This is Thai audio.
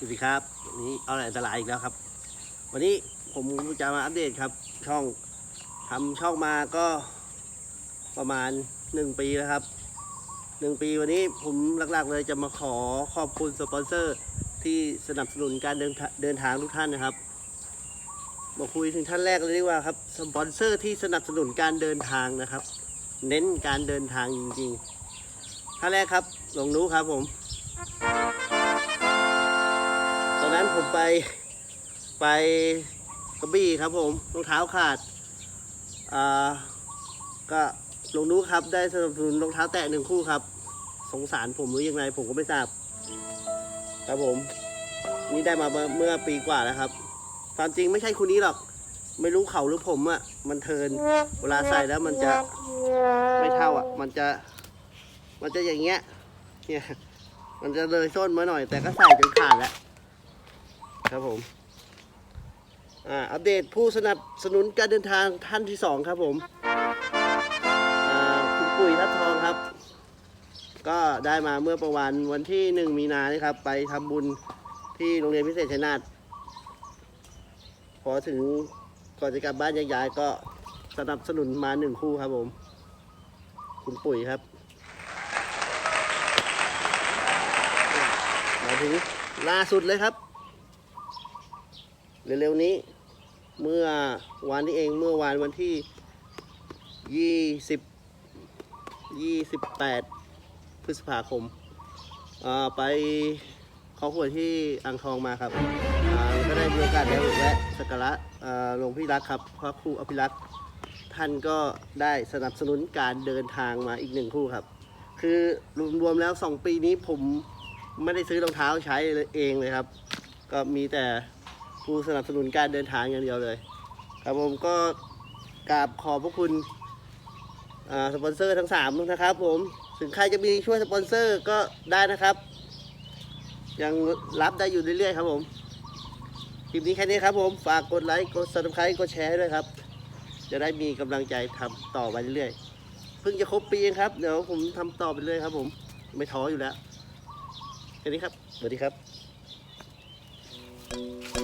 สวัสดีครับวันนี้เอาอะไรอันตรายอีกแล้วครับ วันนี้ผมจะมาอัปเดตครับ ช่องทำช่องมาก็ประมาณหนึ่งปีแล้วครับหนึ่งปีวันนี้ผมหลักๆเลยจะมาขอขอบคุณสปอนเซอร์ที่สนับสนุนการเดินทาเดินทางทุกท่านนะครับมาคุยถึงท่านแรกเลยดีกว่าครับสปอนเซอร์ที่สนับสนุนการเดินทางนะครับ เน้นการเดินทางจริงๆท่านแรกครับหลวงรู้ครับผม อนนั้นผมไปไปกระบี่ครับผมรองเท้าขาดอ่าก็ลงนู้ครับได้สนับสนุนรองเท้าแตะหนึ่งคู่ครับ สงสารผมหรือยังไงผมก็ไม่ทราบ ครับผม นี่ได้มาเมื่อปีกว่าแล้วครับความจริงไม่ใช่คุณนี้หรอก ไม่รู้เขาหรือผมอะ่ะมันเทินเวลาใส่แล้วมันจะไม่เท่าอะ มันจะ มันจะอย่างเงี้ยเนี่ยมันจะเลยส้นมาหน่อย แต่ก็ใส่จนขาดแล้ว ครับผมอ่าอัปเดตผู้สนับสนุนการเดินทางท่านที่สองครับผมอ่าคุณปุ๋ยทับทองครับ ก็ได้มาเมื่อประมาณวันที่หนึ่งมีนานี่ครับ ไปทำบุญที่โรงเรียนพิเศษชัยนาทพอถึงก่อนจะกลับบ้านยกย้ายก็สนับสนุนมาหนึ่งคู่ครับผม คุณปุ๋ยครับมาถึงล่าสุดเลยครับ เร็วๆนี้ เมื่อวานนี้เองเมื่อวานวันที่ยี่สิบยี่สิบแปดพฤษภาคมอ่าไปขอหวยที่อ่างทองมาครับอ่าก็ได้มีโอกาสได้แวะสักการะอ่าหลวงพี่รักครับพระครูอภิรักษ์ท่านก็ได้สนับสนุนการเดินทางมาอีกหนึ่งคู่ครับ คือรวมๆแล้วสองปีนี้ผมไม่ได้ซื้อรองเท้าใช้เองเลยครับ ก็มีแต่ ผู้สนับสนุนการเดินทางอย่างเดียวเลย ครับผมก็กราบขอบพระคุณสปอนเซอร์ทั้งสามนะครับ ผมถึงใครจะมีช่วยสปอนเซอร์ก็ได้นะครับ ยังรับได้อยู่เรื่อยๆครับผมคลิปนี้แค่นี้ครับผมฝากกดไลค์กด subscribe กดแชร์ด้วยครับ จะได้มีกำลังใจทำต่อไปเรื่อยๆเพิ่งจะครบปีเองครับ เดี๋ยวผมทำต่อไปเรื่อยครับ ผมไม่ท้ออยู่แล้วแค่นี้ครับสวัสดีครับ